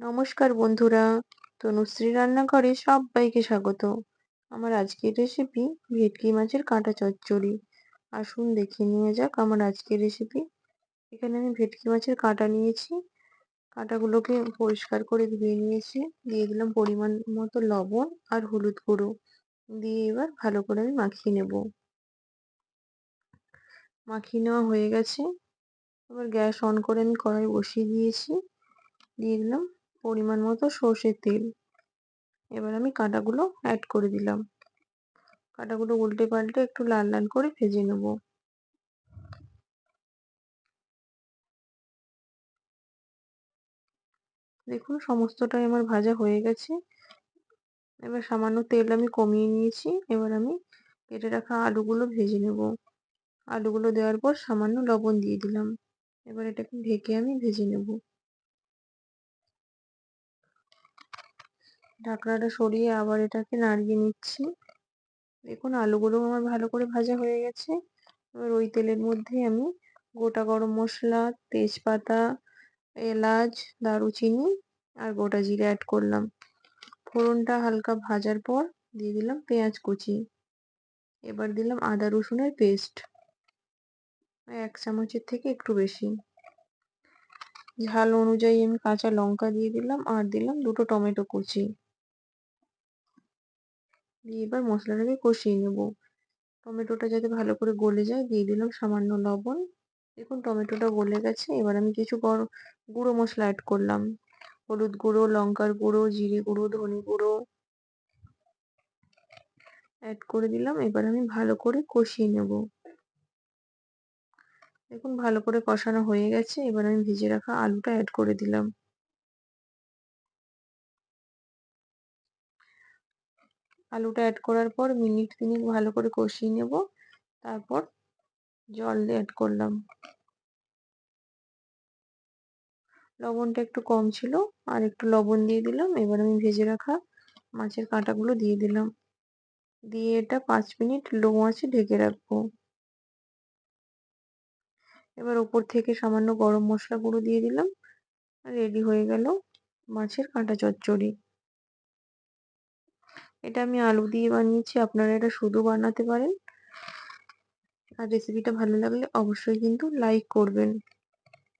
নমস্কার বন্ধুরা, তনুশ্রী রান্নাঘরে সবাইকে স্বাগত। আমার আজকের রেসিপি ভেটকি মাছের কাঁটা চচ্চড়ি। আসুন দেখে নিয়ে যাক আমার আজকের রেসিপি এখানে আমি ভেটকি মাছের কাঁটা নিয়েছি। কাঁটাগুলোকে পরিষ্কার করে ধুয়ে নিয়েছি। দিয়ে দিলাম পরিমাণ মতো লবণ আর হলুদ গুঁড়ো। দিয়ে এবার ভালো করে আমি মাখিয়ে নেব। মাখিয়ে নেওয়া হয়ে গেছে। এবার গ্যাস অন করে আমি কড়াই বসিয়ে দিয়েছি। দিয়ে দিলাম পরিমাণ মতো সর্ষের তেল। এবার আমি কাঁটাগুলো অ্যাড করে দিলাম। কাঁটাগুলো উল্টে পাল্টে একটু লাল লাল করে ভেজে নেব। দেখুন, সমস্তটাই আমার ভাজা হয়ে গেছে। এবার সামান্য তেল আমি কমিয়ে নিয়েছি। এবার আমি কেটে রাখা আলুগুলো ভেজে নেব। আলুগুলো দেওয়ার পর সামান্য লবণ দিয়ে দিলাম। এবার এটাকে ঢেকে আমি ভেজে নেব। ঢাকনাটা সরিয়ে আবার এটাকে নাড়িয়ে নিচ্ছি। দেখুন, আলুগুলো আমার ভালো করে ভাজা হয়ে গেছে। এবার ওই তেলের মধ্যে আমি গোটা গরম মশলা, তেজপাতা, এলাচ, দারুচিনি আর গোটা জিরে অ্যাড করলাম। ফোড়নটা হালকা ভাজার পর দিয়ে দিলাম পেঁয়াজ কুচি। এবার দিলাম আদা রসুনের পেস্ট এক চামচের থেকে একটু বেশি। ঝাল অনুযায়ী আমি কাঁচা লঙ্কা দিয়ে দিলাম আর দিলাম দুটো টমেটো কুচি। দিয়ে এবার মশলাটাকে কষিয়ে নেব। টমেটোটা যাতে ভালো করে গলে যায়, দিয়ে দিলাম সামান্য লবণ। দেখুন টমেটোটা গলে গেছে, এবার আমি কিছু গুঁড়ো মশলা অ্যাড করলাম। হলুদ গুঁড়ো, লঙ্কার গুঁড়ো, জিরে গুঁড়ো, ধনে গুঁড়ো অ্যাড করে দিলাম। এবার আমি ভালো করে কষিয়ে নেব। দেখুন ভালো করে কষানো হয়ে গেছে, এবার আমি ভেজে রাখা আলুটা অ্যাড করে দিলাম। আলুটা অ্যাড করার পর মিনিট তিনিক ভালো করে কষিয়ে নেব। তারপর জল অ্যাড করলাম। লবণটা একটু কম ছিল আর একটু লবণ দিয়ে দিলাম। এবার আমি ভেজে রাখা মাছের কাঁটাগুলো দিয়ে দিলাম। দিয়ে এটা পাঁচ মিনিট লো আঁচে ঢেকে রাখব। এবার ওপর থেকে সামান্য গরম মশলা গুঁড়ো দিয়ে দিলাম। রেডি হয়ে গেল মাছের কাঁটা চচ্চড়ি। এটা আমি আলু দিয়ে বানিয়েছি, আপনারা এটা শুধু বানাতে পারেন। আর রেসিপিটা ভালো লাগলে অবশ্যই কিন্তু লাইক করবেন।